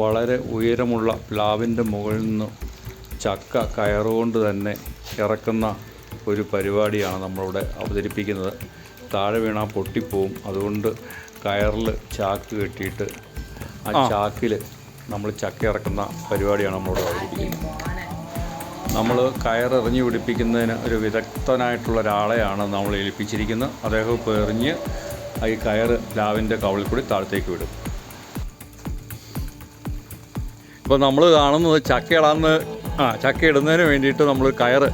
വളരെ ഉയരമുള്ള പ്ലാവിന്റെ മുകളിൽ നിന്ന് ചക്ക കയറുകൊണ്ട് തന്നെ ഇറക്കുന്ന ഒരു പരിപാടിയാണ് നമ്മളിവിടെ അവതരിപ്പിക്കുന്നത്. താഴെ വീണാൽ പൊട്ടിപ്പോവും. അതുകൊണ്ട് കയറിൽ ചാക്ക് കെട്ടിയിട്ട് ആ ചാക്കിൽ നമ്മൾ ചക്ക ഇറക്കുന്ന പരിപാടിയാണ് നമ്മളിവിടെ അവതരിപ്പിക്കുന്നത്. നമ്മൾ കയറെറിഞ്ഞ് പിടിപ്പിക്കുന്നതിന് ഒരു വിദഗ്ധനായിട്ടുള്ള ഒരാളെയാണ് നമ്മൾ ഏൽപ്പിച്ചിരിക്കുന്നത് അദ്ദേഹം ഇപ്പോൾ എറിഞ്ഞ് ഈ കയർ പ്ലാവിന്റെ കവളിൽ കൂടി താഴത്തേക്ക് വിടും. ഇപ്പോൾ നമ്മൾ കാണുന്നത് ചക്കയിടാന്ന് ആ ചക്ക ഇടുന്നതിന് വേണ്ടിയിട്ട് നമ്മൾ കയറ്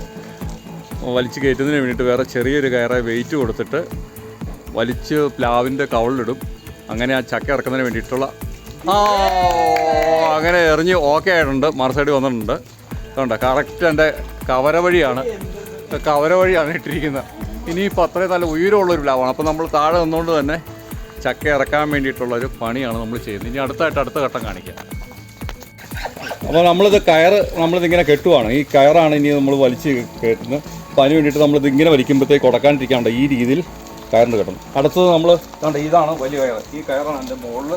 വലിച്ച് കയറ്റുന്നതിന് വേണ്ടിയിട്ട് വേറെ ചെറിയൊരു കയറെ വെയിറ്റ് കൊടുത്തിട്ട് വലിച്ച് പ്ലാവിന്റെ കവളിലിടും. അങ്ങനെ ആ ചക്ക ഇറക്കുന്നതിന് വേണ്ടിയിട്ടുള്ള ആ അങ്ങനെ എറിഞ്ഞ് ഓക്കെ ആയിട്ടുണ്ട്. മറു സൈഡ് വന്നിട്ടുണ്ട്. അതുകൊണ്ട് കറക്റ്റ് എന്റെ കവര വഴിയാണ്. കവര വഴിയാണ് ഇട്ടിരിക്കുന്നത്. ഇനിയിപ്പോൾ അത്രയും നല്ല ഉയരമുള്ളൊരു പ്ലാവാണ്. അപ്പോൾ നമ്മൾ താഴെ നിന്നുകൊണ്ട് തന്നെ ചക്ക ഇറക്കാൻ വേണ്ടിയിട്ടുള്ളൊരു പണിയാണ് നമ്മൾ ചെയ്യുന്നത്. ഇനി അടുത്തായിട്ട് അടുത്ത ഘട്ടം കാണിക്കാം. അപ്പോൾ നമ്മളിത് കയർ നമ്മളിതിങ്ങനെ കെട്ടുവാണ്. ഈ കയറാണ് ഇനി നമ്മൾ വലിച്ച് കെട്ടുന്നത്. അപ്പോൾ അതിന് വേണ്ടിയിട്ട് നമ്മളിത് ഇങ്ങനെ വലിക്കുമ്പോഴത്തേക്ക് ഉടക്കാണ്ടിരിക്കാണ്ട് ഈ രീതിയിൽ കയറിന് കെട്ടണം. അടുത്തത് നമ്മൾ കണ്ട ഇതാണ് വലിയ കയർ. ഈ കയറാണ് എന്റെ മുകളിൽ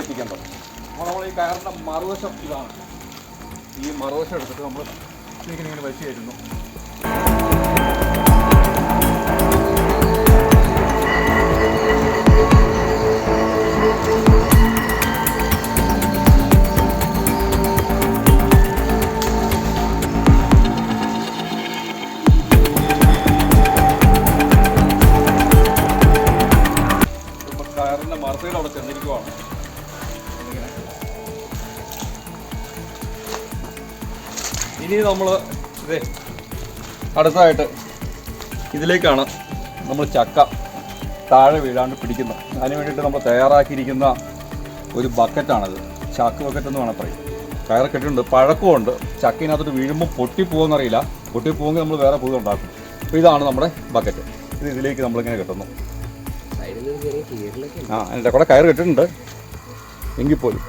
എത്തിക്കേണ്ടത് അപ്പോൾ നമ്മൾ ഈ കയറിന്റെ മറുവശം ഇതാണ്. ഈ മറുവശം എടുത്തിട്ട് നമ്മൾ ഇങ്ങനെ വലിച്ച് കയറ്റുന്നു. കയറിന്റെ മറുസൈഡ് അവിടെ ചെന്നിരിക്കുവാണ്. ഇനി നമ്മൾ ഇതേ അടുത്തതായിട്ട് ഇതിലേക്കാണ് നമ്മൾ ചക്ക താഴെ വീഴാണ്ട് പിടിക്കുന്നത്. അതിന് വേണ്ടിയിട്ട് നമ്മൾ തയ്യാറാക്കിയിരിക്കുന്ന ഒരു ബക്കറ്റാണിത്. ചാക്ക് ബക്കറ്റ് എന്ന് വേണം പറയും. കയറ് കെട്ടിട്ടുണ്ട്. പഴക്കമുണ്ട്. ചക്കിനകത്തോട്ട് വീഴുമ്പോൾ പൊട്ടിപ്പോകുമെന്നറിയില്ല പൊട്ടിപ്പോകുമെങ്കിൽ നമ്മൾ വേറെ പുതിയ ഉണ്ടാക്കും അപ്പോൾ ഇതാണ് നമ്മുടെ ബക്കറ്റ്. ഇത് ഇതിലേക്ക് നമ്മളിങ്ങനെ കെട്ടുന്നു. ആ എന്റെ കൂടെ കയർ കെട്ടിട്ടുണ്ട്. എങ്കിൽ പോലും.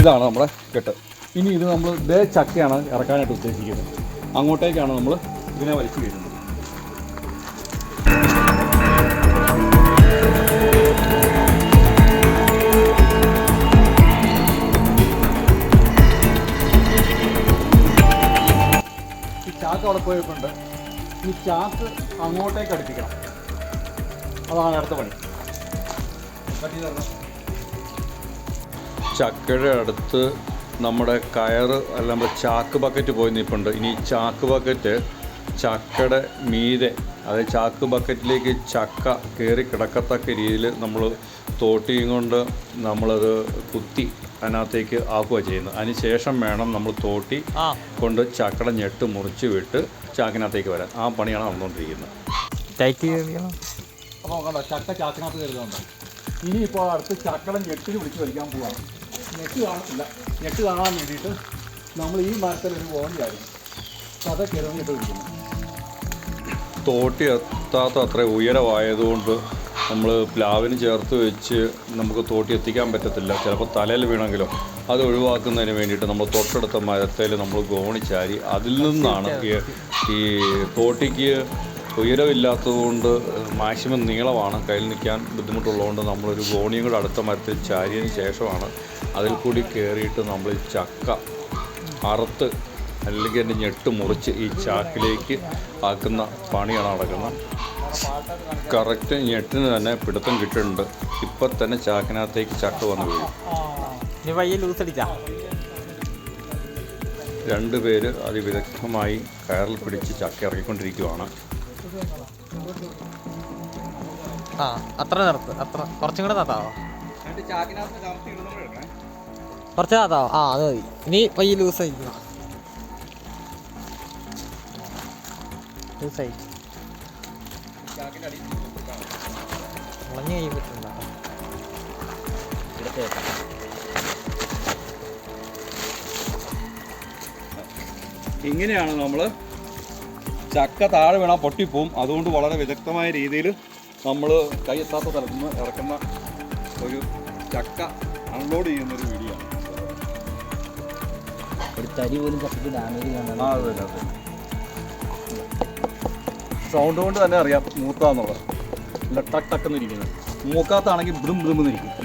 ഇതാണ് നമ്മുടെ കെട്ട്. ഇനി ഇത് നമ്മൾ ഇതേ ചക്കയാണ് ഇറക്കാനായിട്ട് ഉദ്ദേശിക്കുന്നത്. അങ്ങോട്ടേക്കാണ് നമ്മൾ ഇതിനെ വലിച്ചു കയറ്റുന്നത് ചാക്ക് അവിടെ പോയിട്ടുണ്ട്. ഈ ചാക്ക് അങ്ങോട്ടേക്ക് അടുപ്പിക്കണം. അതാണ് അടുത്ത പണി. ചക്കയുടെ അടുത്ത് നമ്മുടെ കയറ് അല്ല നമ്മുടെ ചാക്ക് ബക്കറ്റ് പോയി നിൽപ്പുണ്ട് ഇനി ചാക്ക് ബക്കറ്റ് ചക്കയുടെ മീതെ അതായത് ചാക്ക് ബക്കറ്റിലേക്ക് ചക്ക കയറി കിടക്കത്തക്ക രീതിയിൽ നമ്മൾ തോട്ടിയും കൊണ്ട് നമ്മളത് കുത്തി അതിനകത്തേക്ക് ആക്കുക ചെയ്യുന്നത്. അതിന് ശേഷം വേണം നമ്മൾ തോട്ടി കൊണ്ട് ചക്കട ഞെട്ട് മുറിച്ച് വിട്ട് ചാക്കിനകത്തേക്ക് വരാൻ. ആ പണിയാണ് നടന്നുകൊണ്ടിരിക്കുന്നത്. ടൈറ്റ് അപ്പോൾ നോക്കണ്ട ചക്ക ചാക്കിനകത്ത് കരുതുന്നുണ്ട്? ഇനിയിപ്പോൾ അടുത്ത് ചക്കട ഞെട്ടിന് വിളിച്ച് വലിക്കാൻ പോവാണ് ഞെട്ട് കാണത്തില്ല. ഞെട്ട് കാണാൻ വേണ്ടിയിട്ട് നമ്മൾ ഈ മരത്തിൽ ഒരു പോകണ്ടായിരുന്നു കഥ കിഴങ്ങിട്ട് വിളിക്കുന്നു തോട്ടി എത്താത്ത അത്ര ഉയരമായതുകൊണ്ട് നമ്മൾ പ്ലാവിന് ചേർത്ത് വെച്ച് നമുക്ക് തോട്ടി എത്തിക്കാൻ പറ്റത്തില്ല. ചിലപ്പോൾ തലയിൽ വീണെങ്കിലും അത് ഒഴിവാക്കുന്നതിന് വേണ്ടിയിട്ട് നമ്മൾ തൊട്ടടുത്ത മരത്തേൽ നമ്മൾ ഗോണിച്ചാരി അതിൽ നിന്നാണ് ഈ തോട്ടിക്ക് ഉയരമില്ലാത്തതുകൊണ്ട് മാക്സിമം നീളമാണ്. കയ്യിൽ നിൽക്കാൻ ബുദ്ധിമുട്ടുള്ളതുകൊണ്ട് നമ്മളൊരു ഗോണിയും കൂടെ അടുത്ത മരത്തിൽ ചാരിയതിന് ശേഷമാണ് അതിൽ കൂടി കയറിയിട്ട് നമ്മൾ ഈ ചക്ക അറുത്ത് അല്ലെങ്കിൽ അതിന്റെ ഞെട്ട് മുറിച്ച് ഈ ചാക്കിലേക്ക് ആക്കുന്ന പണിയാണ് നടക്കുന്നത്. കറക്റ്റ് ഞെട്ടിന് തന്നെ പിടുത്തം കിട്ടുന്നുണ്ട് ഇപ്പം തന്നെ ചാക്കിനകത്തേക്ക് ചക്ക വന്നു വീഴും പയ്യെ ലൂസ് അടിച്ചാ. രണ്ടുപേര് അതിവിദഗ്ധമായി കയറിൽ പിടിച്ച് ചക്ക ഇറങ്ങിക്കൊണ്ടിരിക്കുവാണ് ആ അത്ര നിർത്ത് അത്ര. കുറച്ചും കൂടെ താത്താവോ കുറച്ച് താത്താവോ ആ അത് മതി. ഇനി പയ്യെ ലൂസ് ആയിരിക്കും കൈ പറ്റുന്നുണ്ടോ ഇങ്ങനെയാണ് നമ്മൾ ചക്ക താഴെ വീണാൽ പൊട്ടിപ്പോവും. അതുകൊണ്ട് വളരെ വിദഗ്ധമായ രീതിയിൽ നമ്മൾ കൈ എത്താത്ത തലത്തിൽ നിന്ന് ഇറക്കുന്ന ഒരു ചക്ക അൺലോഡ് ചെയ്യുന്ന ഒരു വീഡിയോ ആണ്. ഒരു തരി പോലും ചക്കയ്ക്ക് ഡാമേജ് കാണാൻ ആ അതെ അതെ. സൗണ്ട് കൊണ്ട് തന്നെ അറിയാം മൂത്താന്നുള്ളത്. നല്ല ടക്ക് ടക്കെന്നിരിക്കുന്നത് മൂക്കാത്താണെങ്കിൽ ബ്രും ബ്രും എന്നിരിക്കും ഇരിക്കും.